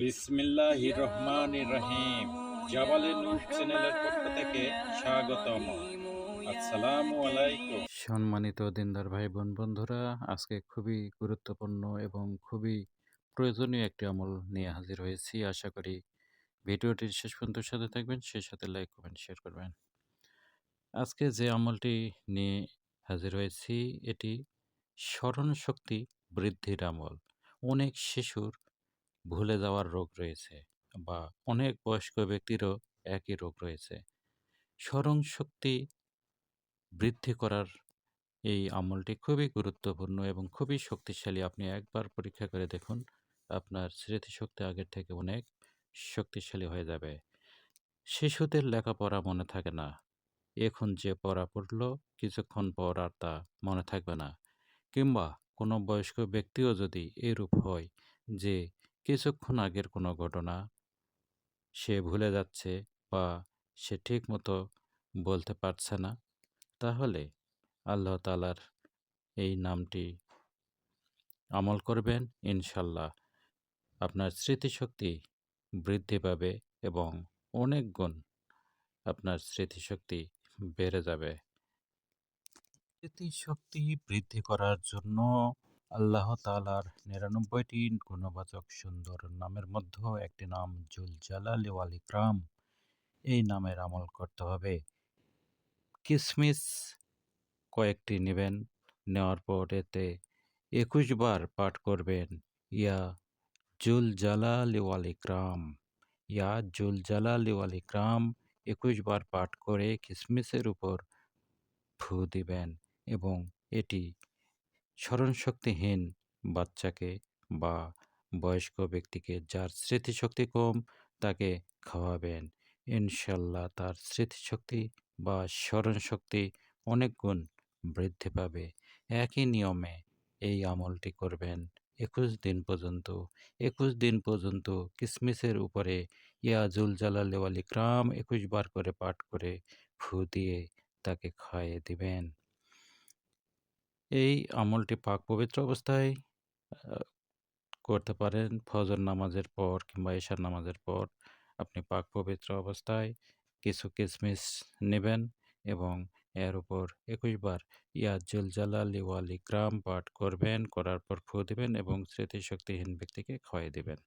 রহমান রহিম জাবালে নূর চ্যানেলের পক্ষ থেকে স্বাগতম। আসসালামু আলাইকুম। সম্মানিত দিনদার ভাই বোন বন্ধুরা, আজকে খুবই গুরুত্বপূর্ণ এবং খুবই প্রয়োজনীয় একটি আমল নিয়ে হাজির হয়েছি। আশা করি ভিডিওটির শেষ পর্যন্ত সাথে থাকবেন, সেই সাথে লাইক কমেন্ট শেয়ার করবেন। আজকে যে আমলটি নিয়ে হাজির হয়েছি, এটি স্মরণ শক্তি বৃদ্ধির আমল। অনেক শিশুর ভুলে যাওয়ার রোগ রয়েছে বা অনেক বয়স্ক ব্যক্তিরও একই রোগ রয়েছে। স্মরণ শক্তি বৃদ্ধি করার এই আমলটি খুবই গুরুত্বপূর্ণ এবং খুবই শক্তিশালী। আপনি একবার পরীক্ষা করে দেখুন, আপনার স্মৃতিশক্তি আগের থেকে অনেক শক্তিশালী হয়ে যাবে। শিশুদের লেখাপড়া মনে থাকে না। এখন যে পড়া পড়ল, কিছুক্ষণ পর আর তা মনে থাকবে না। কিংবা কোনো বয়স্ক ব্যক্তিও যদি এরূপ হয় যে কিছুক্ষণ আগের কোনো ঘটনা সে ভুলে যাচ্ছে বা সে ঠিক মতো বলতে পারছে না, তাহলে আল্লাহ তালার এই নামটি আমল করবেন, ইনশাল্লাহ। আপনার স্মৃতিশক্তি বৃদ্ধি পাবে এবং অনেক গুণ আপনার স্মৃতিশক্তি বেড়ে যাবে। স্মৃতিশক্তি বৃদ্ধি করার জন্য আল্লাহ তালার নিরানব্বইটি গুণবাচক সুন্দর নামের মধ্যে একটি নাম জুল জালাল ওয়াল ইকরাম। এই নামের আমল করতে হবে। কিসমিস কয়েকটি নেবেন, নেওয়ার পর এতে একুশ বার পাঠ করবেন, ইয়া জুল জালাল ওয়াল ইকরাম। ইয়া জুল জালাল ওয়াল ইকরাম একুশ বার পাঠ করে কিসমিসের উপর ফু দিবেন এবং এটি স্মরণশক্তিহীন বাচ্চাকে বা বয়স্ক ব্যক্তিকে যার স্মৃতিশক্তি কম, তাকে খাওয়াবেন। ইনশাল্লাহ তার স্মৃতিশক্তি বা স্মরণশক্তি অনেক গুণ বৃদ্ধি পাবে। একই নিয়মে এই আমলটি করবেন। একুশ দিন পর্যন্ত, একুশ দিন পর্যন্ত কিসমিসের উপরে ইয়াজুল জালাল ইকরাম একুশ বার করে পাঠ করে ফু দিয়ে তাকে খাইয়ে দিবেন। এই আমলটি পাক পবিত্র অবস্থায় করতে পারেন। ফজর নামাজের পর কিংবা ঈশার নামাজের পর আপনি পাক পবিত্র অবস্থায় কিছু কিসমিস নেবেন এবং এর উপর একুশ বার ইয়াজুল জালালি ওয়াল ইকরাম পাঠ করবেন, করার পর ফু দিবেন এবং স্মৃতিশক্তিহীন ব্যক্তিকে খাওয়াই দিবেন।